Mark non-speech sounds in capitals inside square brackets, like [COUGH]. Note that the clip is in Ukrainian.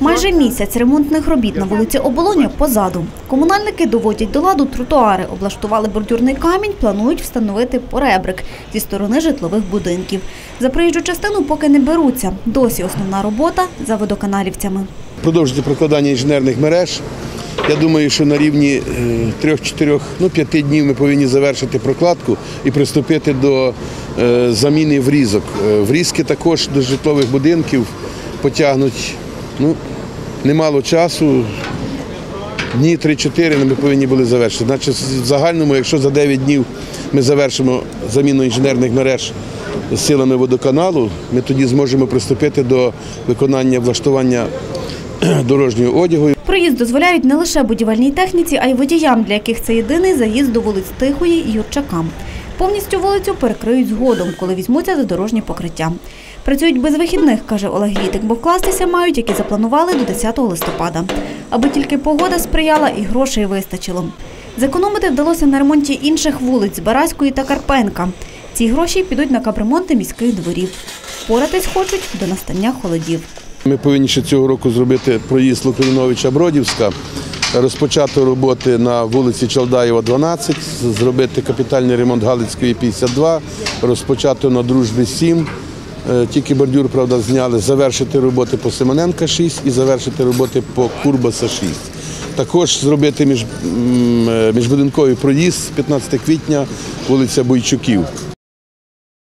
Майже місяць ремонтних робіт на вулиці Оболоня позаду. Комунальники доводять до ладу тротуари, облаштували бордюрний камінь, планують встановити поребрик зі сторони житлових будинків. За проїжджу частину поки не беруться. Досі основна робота за водоканалівцями. Продовжити прокладання інженерних мереж. Я думаю, що на рівні е, трьох-чотирьох, ну п'яти днів ми повинні завершити прокладку і приступити до е, заміни врізок. Е, Врізки також до житлових будинків потягнуть ну, немало часу. Дні 3-4 ми повинні були завершити. Значить, в загальному, якщо за 9 днів ми завершимо заміну інженерних мереж силами водоканалу, ми тоді зможемо приступити до виконання влаштування [CLEARS THROAT] дорожнього одягу. Проїзд дозволяють не лише будівельній техніці, а й водіям, для яких це єдиний заїзд до вулиць Тихої і Юрчакам. Повністю вулицю перекриють згодом, коли візьмуться за дорожнє покриття. Працюють без вихідних, каже Олег Вітик, бо вкластися мають, як і запланували, до 10 листопада. Аби тільки погода сприяла і грошей вистачило. Зекономити вдалося на ремонті інших вулиць Бараської та Карпенка. Ці гроші підуть на капремонти міських дворів. Впоратись хочуть до настання холодів. Ми повинні ще цього року зробити проїзд Лук'яновича Бродівська, розпочати роботи на вулиці Чалдаєва, 12, зробити капітальний ремонт Галицької 52, розпочати на Дружби 7. Е, Тільки бордюр, правда, зняли, завершити роботи по Симоненка 6 і завершити роботи по Курбаса 6. Також зробити між, е, міжбудинковий проїзд з 15 квітня, вулиця Бойчуків.